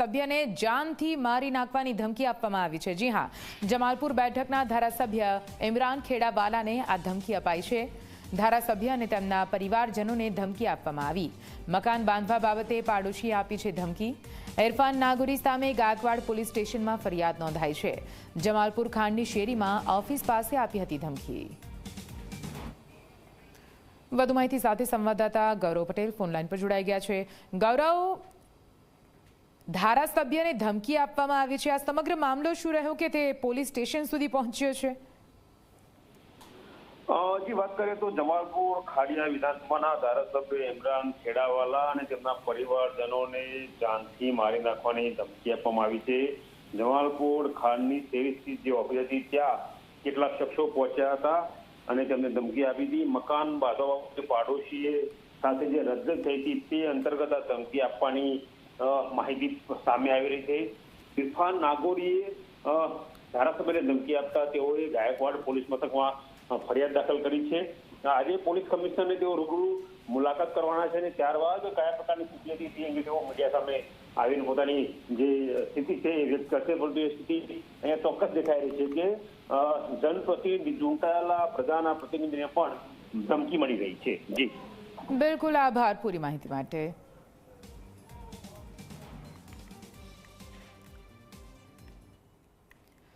ધારાસભ્યને જાનથી મારી નાખવાની ધમકી આપવામાં આવી છે. જી હા, જમાલપુર બેઠકના ધારાસભ્ય ઇમરાન ખેડાવાલાને આ ધમકી અપાઈ છે. ધારાસભ્ય અને તેમના પરિવારજનોને ધમકી આપવામાં આવી. મકાન બાંધવા બાબતે પાડોશીએ આપી છે ધમકી. ઇરફાન નાગોરી સામે ગાયકવાડ પોલીસ સ્ટેશનમાં ફરિયાદ નોંધાઈ છે. જમાલપુર ખાંડની શેરીમાં ઓફિસ પાસે આપી હતી ધમકી. વધુ માહિતી સાથે સંવાદદાતા ગૌરવ પટેલ ફોનલાઈન પર જોડાઈ ગયા છે. ગૌરવ ધારાસભ્યને ધમકી આપવામાં આવી છે. આ સમગ્ર મામલો શું રહ્યો કે તે પોલીસ સ્ટેશન સુધી પહોંચ્યો છે? જી, વાત કરીએ તો જમાલપુર ખાડિયા વિધાનસભાના ધારાસભ્ય ઇમરાન ખેડાવાલા અને તેમના પરિવારજનોને જાનથી મારી નાખવાની ધમકી આપવામાં આવી છે. જમાલપુર ખાનની સેવી જે ઓફિસ હતી, ત્યાં કેટલાક શખ્સો પહોંચ્યા હતા અને તેમને ધમકી આપી હતી. મકાન બાંધવા જે પાડોશીએ સાથે જે રદ થઈ હતી, તે અંતર્ગત આ ધમકી આપવાની માહિતી સામે આવી રહી છે. ઇરફાન નાગોરીએ ધારાસભ્યને ધમકી આપતા તેઓએ ગાયકવાડ પોલીસ મથકમાં ફરિયાદ દાખલ કરી છે. આજે પોલીસ કમિશનરને તેઓ રૂબરૂ મુલાકાત કરવાના છે અને ત્યારબાદ કયા પ્રકારની સ્થિતિ હતી તે અંગે તેઓ મીડિયા સામે આવીને પોતાની જે સ્થિતિ છે એ વ્યક્ત કરશે, પરંતુ એ સ્થિતિ અહીંયા ચોક્કસ દેખાઈ રહી છે કે જનપ્રતિનિધિ ચૂંટાયેલા પ્રજાના પ્રતિનિધિને પણ ધમકી મળી રહી છે. જી. બિલકુલ આભાર પૂરી માહિતી માટે.